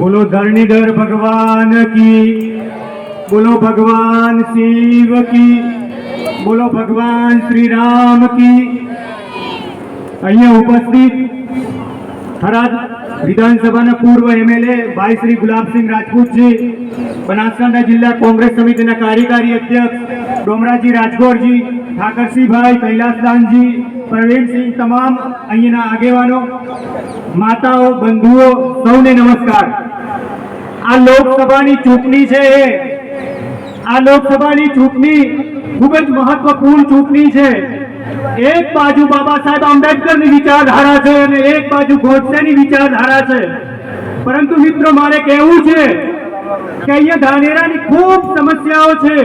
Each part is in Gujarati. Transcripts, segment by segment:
બોલો ધરણીધર ભગવાન કી. બોલો ભગવાન શિવ કી. બોલો ભગવાન શ્રી રામ કી. અહીંયા ઉપસ્થિત થરાદ વિધાનસભાના પૂર્વ એમએલએ ભાઈ શ્રી ગુલાબસિંહ રાજપૂતજી, બનાસકાંઠા જિલ્લા કોંગ્રેસ સમિતિના કાર્યકારી અધ્યક્ષ ડોમરાજી રાજગોરજી, ઠાકરસિંહભાઈ કૈલાસદાનજી પ્રવીણસિંહ તમામ અહીંના આગેવાનો, માતાઓ, બંધુઓ, સૌને નમસ્કાર. આ લોકસભાની ચૂંટણી છે આ લોકસભાની ચૂંટણી ખૂબ જ મહત્વપૂર્ણ ચૂંટણી છે. એક બાજુ બાબા સાહેબ આંબેડકરની વિચારધારા છે અને એક બાજુ ગોડસેની વિચારધારા છે. પરંતુ મિત્રો, મારે કહેવું છે કે અહીંયા ધાનેરાની ખૂબ સમસ્યાઓ છે.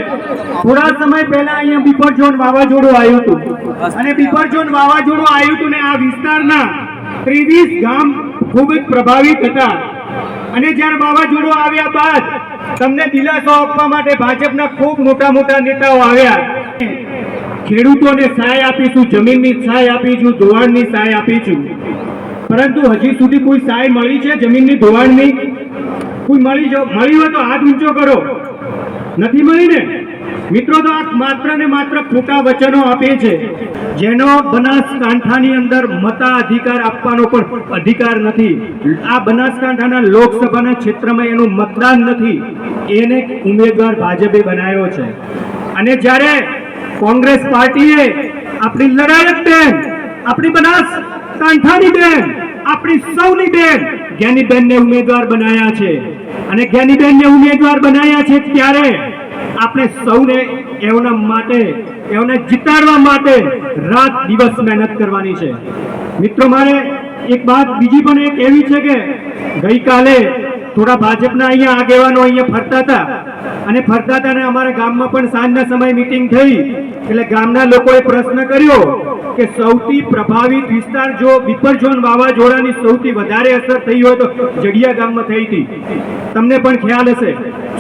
થોડા સમય પહેલા અહીંયા બિપરજોન વાવાઝોડું આવ્યું હતું. અને બિપરજોન વાવાઝોડું આવ્યું હતું ને આ વિસ્તારના ત્રેવીસ ગામ ખૂબ જ પ્રભાવિત હતા. અને જ્યારે વાવાઝોડું આવ્યા બાદ તમને દિલાસો આપવા માટે ભાજપના ખૂબ મોટા મોટા નેતાઓ આવ્યા. ખેડૂતોને સહાય આપીશું, જમીનની સહાય આપીશું, ધોવાણની સહાય આપીશું. પરંતુ હજી સુધી કોઈ સહાય મળી છે જમીનની, ધોવાણની? કોઈ મળી જો મળી હોય તો હાથ ઊંચો કરો. નથી મળી ને મિત્રો તો આ માત્ર ને માત્ર ખોટા વચનો આપે છે. જેનો બનાસકાંઠાની અંદર મતાધિકાર આપવાનો પણ અધિકાર નથી. આ બનાસકાંઠાના લોકસભાના ક્ષેત્રમાં એનું મતદાન નથી. એને ઉમેદવાર ભાજપે બનાવ્યો છે. અને જ્યારે કોંગ્રેસ પાર્ટીએ આપણી લડાયક બેન, આપણી બનાસકાંઠાની બેન, આપણી સૌની બેન જ્ઞાનીબેનને ઉમેદવાર બનાયા છે. અને જ્ઞાનીબેનને ઉમેદવાર બનાયા છે ત્યારે આપણે સૌને એઓના માટે એઓને જીતાડવા માટે રાત દિવસ મહેનત કરવાની છે. મિત્રો, મારે એક વાત બીજી પણ એક એવી છે કે ગઈકાલે થોડા ભાજપના અહીંયા આગેવાનો અહીંયા ફરતા હતા. અને ફરતા હતા અને અમારા ગામમાં પણ સાંજના સમયે મીટિંગ થઈ. એટલે ગામના લોકોએ પ્રશ્ન કર્યો કે સૌથી પ્રભાવિત વિસ્તાર જો વિપરજોન વાવાઝોડાની સૌથી વધારે અસર થઈ હોય તો જડિયા ગામમાં થઈ હતી. તમને પણ ખ્યાલ હશે.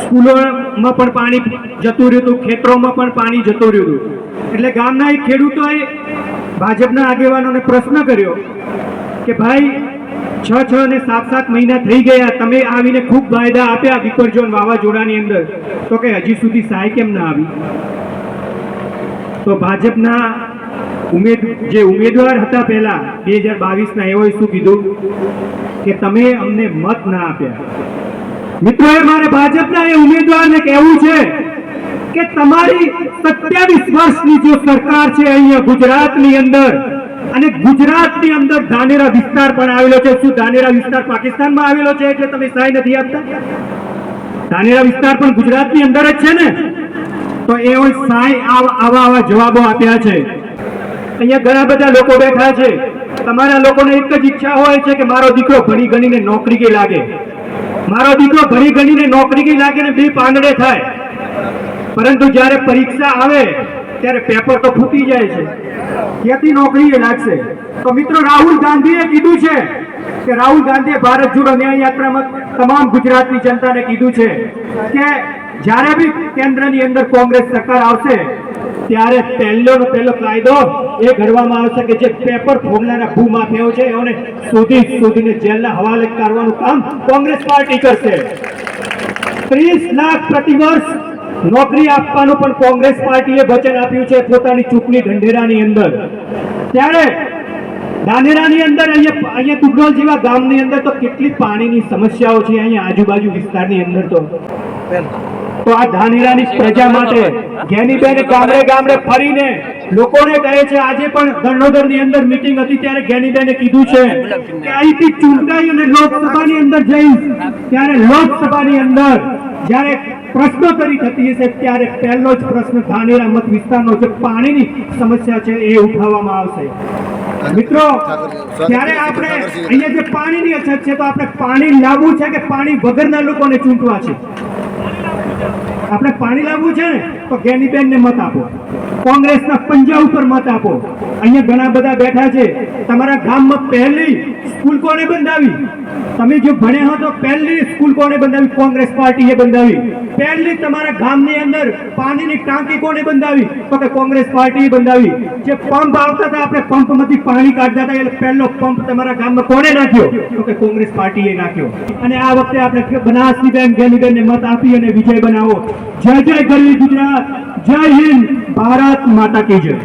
સ્કૂલોમાં પણ પાણી જતું રહ્યું હતું, ખેતરોમાં પણ પાણી જતું રહ્યું હતું. એટલે ગામના એક ખેડૂતોએ ભાજપના આગેવાનોને પ્રશ્ન કર્યો કે ભાઈ, છ છ અને સાત સાત મહિના થઈ ગયા, તમે આવીને ખૂબ વાયદા આપ્યા વિપરજોન વાવાઝોડાની અંદર. તો કે હજી સુધી સહાય કેમ ના આવી? તો ભાજપના ઉમેદ જે ઉમેદવાર હતા પહેલા, બે હજાર બાવીસના એઓએ શું કીધું? કે તમે અમને મત ના આપ્યા. મિત્રો, એ મારે ભાજપના એ ઉમેદવારને કહેવું છે કે તમારી સત્યાવીસ વર્ષની જે સરકાર છે અહીંયા ગુજરાતની અંદર, અને ગુજરાતની અંદર ધાનેરા વિસ્તાર પણ આવેલો છે. શું ધાનેરા વિસ્તાર પાકિસ્તાનમાં આવેલો છે એટલે તમે સહાય નથી આપતા? ધાનેરા વિસ્તાર પણ ગુજરાતની અંદર જ છે ને? તો એ હોય સાય આવા આવા જવાબો આપ્યા છે. અહીંયા ઘણા બધા લોકો બેઠા છે. તમારા લોકોને એક જ ઈચ્છા હોય છે કે મારો દીકરો ભણી ગણીને નોકરી કે લાગે. મારો દીકરો ભણી ગણીને નોકરી કે લાગે ને બે પાંદડે થાય. પરંતુ જ્યારે પરીક્ષા આવે, ત્યારે પેપર તો ફૂટી જાય છે. ત્યાંથી નોકરી લાગશે? તો મિત્રો, રાહુલ ગાંધીએ કીધું છે કે રાહુલ ગાંધીએ ભારત જોડો ન્યાય યાત્રામાં તમામ ગુજરાતની જનતાને કીધું છે કે જ્યારે બી કેન્દ્રની અંદર કોંગ્રેસ સરકાર આવશે ત્યારે પહેલો નો પહેલો કાયદો એ ઘડવામાં આવશે કે જે પેપર ફોડનારા ભૂમાફિયાઓ છે, એઓને સુધી સુધીને જેલના હવાલે કરવાનું કામ કોંગ્રેસ પાર્ટી કરશે. ત્રીસ લાખ પ્રતિ વર્ષ નોકરી આપવાનું પણ કોંગ્રેસ પાર્ટીએ વચન આપ્યું છે પોતાની ચૂંટણી ઢંઢેરાની અંદર. ત્યારે ધાનેરાની અંદર અહીંયા અહીંયા તુગડોલ જેવા ગામની અંદર તો કેટલી પાણીની સમસ્યાઓ છે, અહીંયા આજુબાજુ વિસ્તારની અંદર તો. તો આ ધાનેરાની પ્રજા માટે ઘેનીબેન ગામડે ગામડે ફરીને લોકોને કહે છે, આજે પણ ધર્ણોદરની અંદર મીટિંગ હતી ત્યારે ઘેનીબેને કીધું છે કે અહીંથી ચૂંટાઈ અને લોકસભાની અંદર જઈશ. ત્યારે લોકસભાની અંદર જ્યારે પ્રશ્નોત્તરી થતી હશે, ત્યારે પહેલો જ પ્રશ્ન ધાનેરા મત વિસ્તારનો જે પાણીની સમસ્યા છે એ ઉઠાવવામાં આવશે. મિત્રો, ત્યારે આપણે અહીંયા જે પાણીની અછત છે, તો આપણે પાણી લાવવું છે કે પાણી વગરના લોકોને ચૂંટવા છે? આપણે પાણી લાવવું છે ને, તો જ્ઞાનીબેનને મત આપો. કોંગ્રેસના પંજા ઉપર મત આપો. અહીંયા ઘણા બધા બેઠા છે. તમારા ગામમાં પહેલી સ્કૂલ કોને બંધાવી? તમે જો ભણ્યા હો તો પહેલી સ્કૂલ કોને બંધાવી? કોંગ્રેસ પાર્ટીએ બંધાવી. પહેલી તમારા ગામની અંદર પાણીની ટાંકી કોને બંધાવી? તો કે કોંગ્રેસ પાર્ટીએ બંધાવી. જે પંપ આવતા હતા, આપણે પંપમાંથી પાણી કાઢતા હતા, એટલે પહેલો પંપ તમારા ગામમાં કોને નાખ્યો? તો કે કોંગ્રેસ પાર્ટીએ નાખ્યો. અને આ વખતે આપણે બનાસની બેન ને મત આપી અને વિજય બનાવો. જય જય ગરવી ગુજરાત, જય હિન્દ, ભારત માતા કી જય.